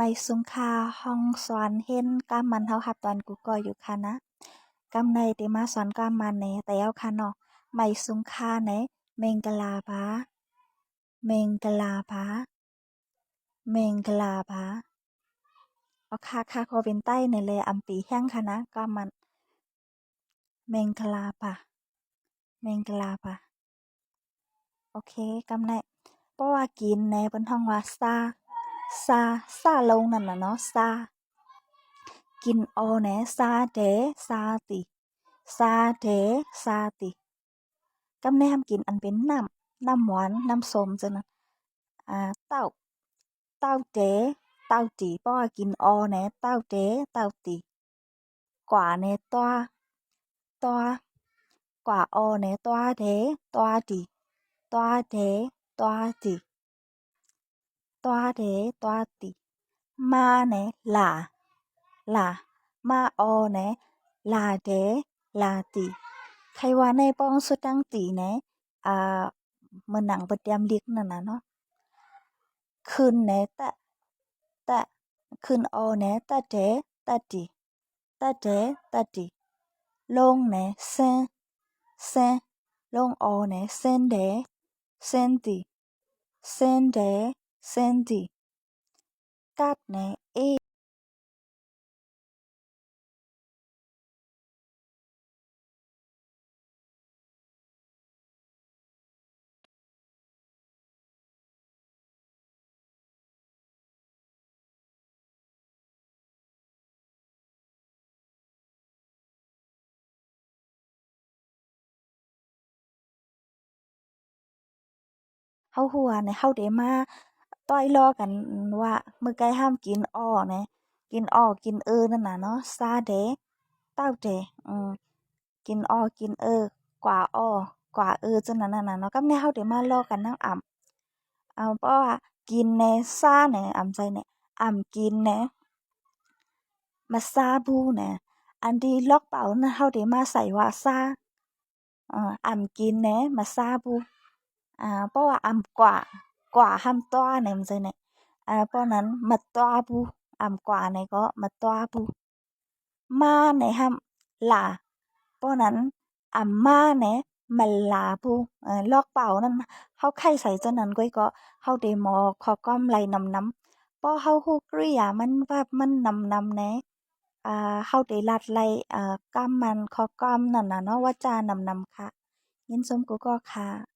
ไม่ซุงคาห้องสอนเฮ็ดกำมันเฮารับตอนกูก็อยู่ค่ะนะกำในติมาสอนกำมันแหน่แต่เอาค่ะเนาะไม่ซุงคาแหน่เมงกลาบาเมงกลาบาเมงกลาบาเอาค่ะค่ะขอเป็นใต้ในแลอำปีแห้งค่ะนะกำมันเมงกลาบาเมงกลาบาโอเคกำในเพราะว่ากินแหน่เปิ้นฮ้องวาซา ซาซาลงนั่นน่ะเนาะซากินออแหน่ซาเดซาติซาเดซาติกำในห้ามกินอันเป็นน้ำน้ำหวานน้ ตัวเดตัวตีมသည်မားลามလာလာမာအောနဲ့လာတယ်လာใครว่าในป้องสุดตั้งตีเนี่ยอ่ามันหนังประเดียมเล็กนั่นนะเนาะคืนเนี่ยตะตะคืนเอเนี่ยตะเดตะดีตะเดตะดีลงเนี่ยเส้นเส้นลงเอเนี่ยเส้นเดเส้นดีเส้นเด เฮาฮู้ว่าแหน่เฮาได้มา ต้อยล้อกันว่ามือไกลห้ามกินอ้อน่กินอ้อกินเออนั่นน่ะเนาะซาเดเต้าเดอือกินอ้อกินเออกว่าอ้อกว่าเออจังนั้นน่ะเนาะกำในเฮาได้มาล้อกันนำอ้ำเอาเพราะว่ากินแหน่ซาแหน่ยอ่ำใจแหน่ยอ้ำกินน่มาซาบูแหน่อันที่ล็อกเป๋านั้นเฮาได้มาใส่ว่าซาอออ้ำกินน่มาซาบูอ่าเพราะว่าอ้ำกว่า กว่าห้ามตั้วแหน่มันใจแหน่อ่าเพราะนั้นมาตั้วบูอ้ำกว่าแหน่ก็มาตั้วบูมาแหน่ห้ามลาเพราะนั้นอ้ำมาแหน่ยมาหลาบูเออลอกเป๋านั้นเฮาไข่ใส่จังนั้นก้อยก็เฮาได้หมอขอก้อมไหลนำๆเพราะเฮาฮู้กริยามันว่ามันนำๆแหน่อ่าเฮาได้ลัดไหลอ่ากำมันขอก้อมนั่นน่ะเนาะว่าจานำๆค่ะ ยินสมกูก็ค่ะ